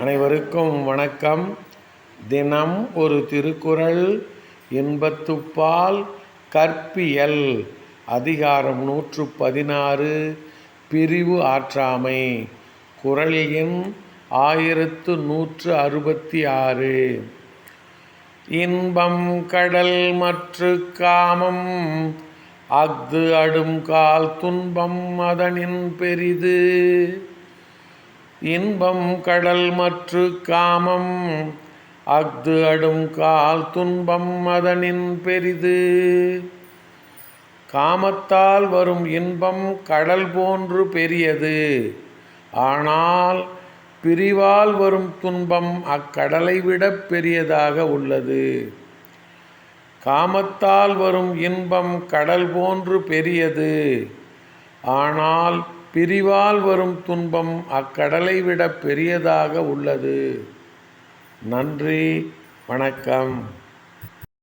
அனைவருக்கும் வணக்கம். தினம் ஒரு திருக்குறள் இன்பத்துப்பால் கற்பியல். அதிகாரம் நூற்று பதினாறு பிரிவு ஆற்றாமை. குரல் எண் ஆயிரத்து நூற்று அறுபத்தி ஆறு இன்பம் கடல் மற்று காமம். அஃது அடும் கால் துன்பம் அதனின் பெரிது. இன்பம் கடல் மற்று காமம் அஃது அடும் கால் துன்பம் அதனின் பெரிது. காமத்தால் வரும் இன்பம் கடல் போன்று பெரியது. ஆனால் பிரிவால் வரும் துன்பம் அக்கடலை விட பெரியதாக உள்ளது. காமத்தால் வரும் இன்பம் கடல் போன்று பெரியது. ஆனால் பிரிவால் வரும் துன்பம் அக்கடலை விட பெரியதாக உள்ளது. நன்றி வணக்கம்.